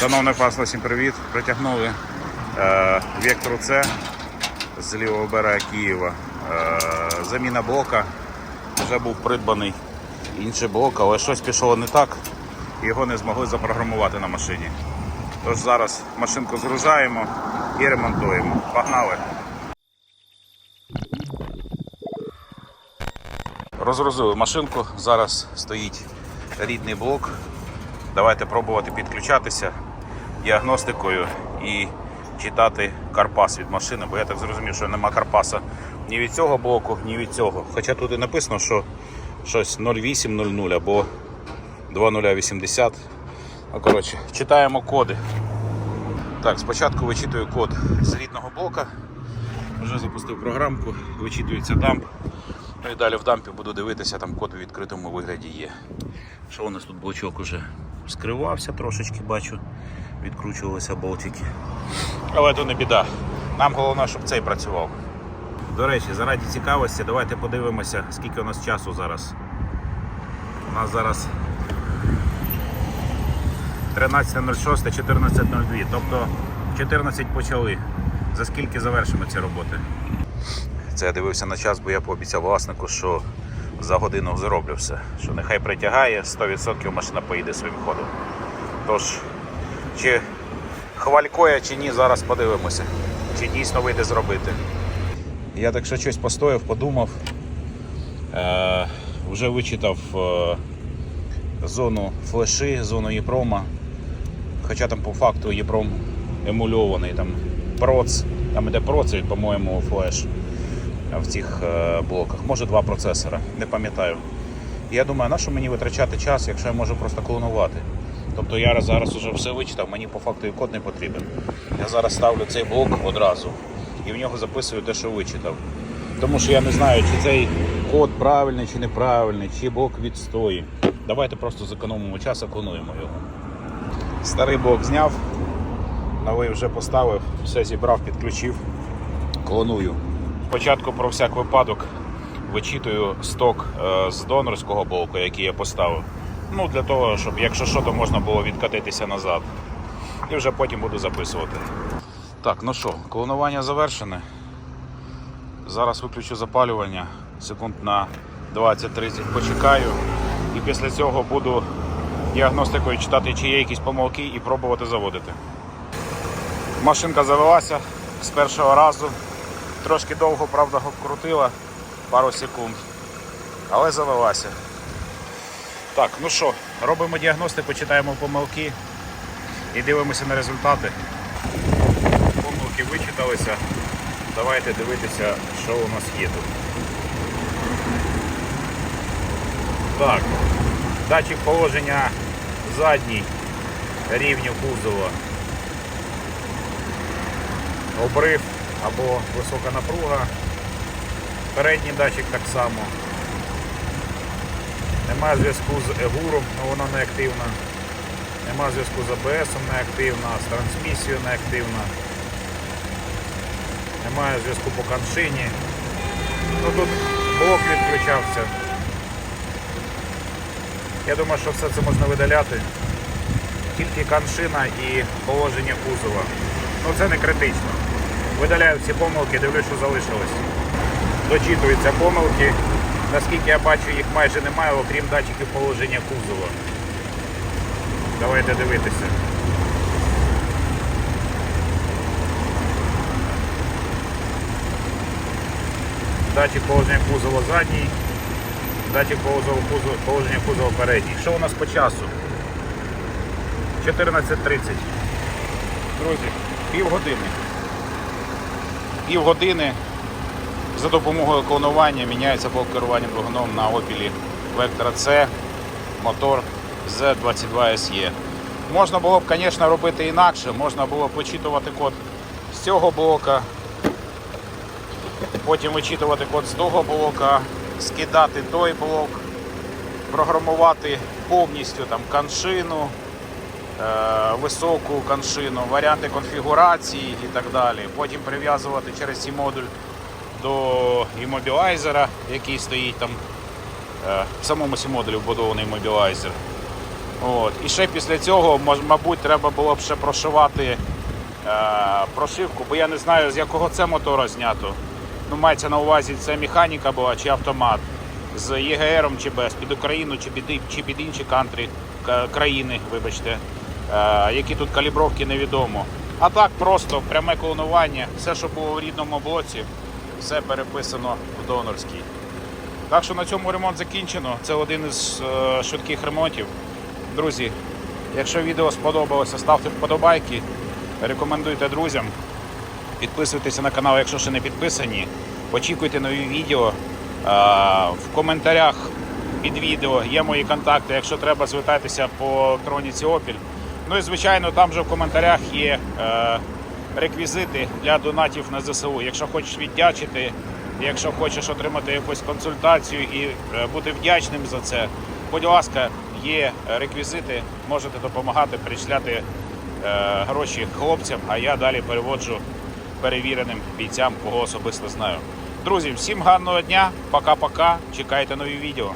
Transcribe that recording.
Шановне пасло, всім привіт. Притягнули е, Вектору С з лівого берега Києва. Е, заміна блока. Вже був придбаний інший блок, але щось пішло не так. Його не змогли запрограмувати на машині. Тож зараз машинку згружаємо і ремонтуємо. Погнали! Розгрузили машинку, зараз стоїть рідний блок. Давайте пробувати підключатися діагностикою і читати карпас від машини, бо я так зрозумів, що нема карпаса ні від цього блоку, ні від цього. Хоча тут і написано, що щось 0800 або 2080. Ну, коротше, читаємо коди. Так, спочатку вичитую код з рідного блока. Вже запустив програмку, вичитується дамп. Ну і далі в дампі буду дивитися, там код у відкритому вигляді є. Що у нас тут блочок уже скривався трошечки, бачу, відкручувалися болтики. Але то не біда. Нам головне, щоб цей працював. До речі, заради цікавості, давайте подивимося, скільки у нас часу зараз. У нас зараз 13.06, 14.02. Тобто 14 почали. За скільки завершимо ці роботи? Це я дивився на час, бо я пообіцяв власнику, що за годину зроблю все. Що нехай притягає, 100% машина поїде своїм ходом. Тож, чи хвалькоя, чи ні, зараз подивимося. Чи дійсно вийде зробити. Я так що щось постояв, подумав. Е, вже вичитав е, зону флеши, зону Єпрома. Хоча там по факту Єпром емульований, там проц, там іде проц, по-моєму, флеш в цих е, блоках. Може два процесора, не пам'ятаю. Я думаю, на що мені витрачати час, якщо я можу просто клонувати. Тобто я зараз вже все вичитав, мені по факту і код не потрібен. Я зараз ставлю цей блок одразу і в нього записую те, що вичитав. Тому що я не знаю, чи цей код правильний чи неправильний, чи блок відстої. Давайте просто зекономимо час, клонуємо його. Старий блок зняв, новий вже поставив, все зібрав, підключив, клоную. Спочатку про всяк випадок вичитую сток е, з донорського блоку, який я поставив. Ну, для того, щоб якщо що, то можна було відкатитися назад. І вже потім буду записувати. Так, ну що, клонування завершене. Зараз виключу запалювання, секунд на 20-30 почекаю. І після цього буду діагностикою читати, чи є якісь помилки і пробувати заводити. Машинка завелася з першого разу. Трошки довго, правда, крутила, пару секунд. Але завелася. Так, ну що, робимо діагностику, читаємо помилки і дивимося на результати. Помилки вичиталися. Давайте дивитися, що у нас є тут. Так, датчик положення задній рівню кузова. Обрив або висока напруга. Передній датчик так само. Немає зв'язку з егуром, але вона не активна. Нема зв'язку з АБС не активна, з трансмісією не активна. Немає зв'язку по каншині. Ну тут блок відключався. Я думаю, що все це можна видаляти. Тільки каншина і положення кузова. Ну це не критично. Видаляю всі помилки, дивлюсь, що залишилось. Дочитуються помилки. Наскільки я бачу, їх майже немає, окрім датчиків положення кузова. Давайте дивитися. Датчик положення кузова задній, датчик положення кузова, передній. Що у нас по часу? 14.30. Друзі, півгодини. Півгодини за допомогою клонування міняється блок керування двигуном на Opel Vectra C мотор Z22 SE. Можна було б, звісно, робити інакше, можна було б вичитувати код з цього блока, потім вичитувати код з того блока, скидати той блок, програмувати повністю там каншину, е, високу каншину, варіанти конфігурації і так далі. Потім прив'язувати через цей модуль до іммобілайзера, який стоїть там. Е, В самому модулі вбудований мобілайзер. От. І ще після цього, мабуть, треба було б ще прошивати е, прошивку, бо я не знаю, з якого це мотора знято. Ну, мається на увазі, це механіка була чи автомат. З ЄГРом чи без, під Україну чи під, чи під інші кантрі, к- країни, вибачте, е, які тут калібровки невідомо. А так просто пряме клонування, все, що було в рідному блоці, все переписано в донорський. Так що на цьому ремонт закінчено. Це один із е, швидких ремонтів. Друзі, якщо відео сподобалося, ставте вподобайки, рекомендуйте друзям. Підписуйтеся на канал, якщо ще не підписані. Очікуйте нові відео. А, В коментарях під відео є мої контакти. Якщо треба, звертайтеся по електроніці Opel. Ну і звичайно, там же в коментарях є е, реквізити для донатів на ЗСУ. Якщо хочеш віддячити, якщо хочеш отримати якусь консультацію і е, бути вдячним за це, будь ласка, є реквізити, можете допомагати перечисляти е, гроші хлопцям, а я далі переводжу перевіреним бійцям, кого особисто знаю. Друзі, всім гарного дня, пока-пока. Чекайте нові відео.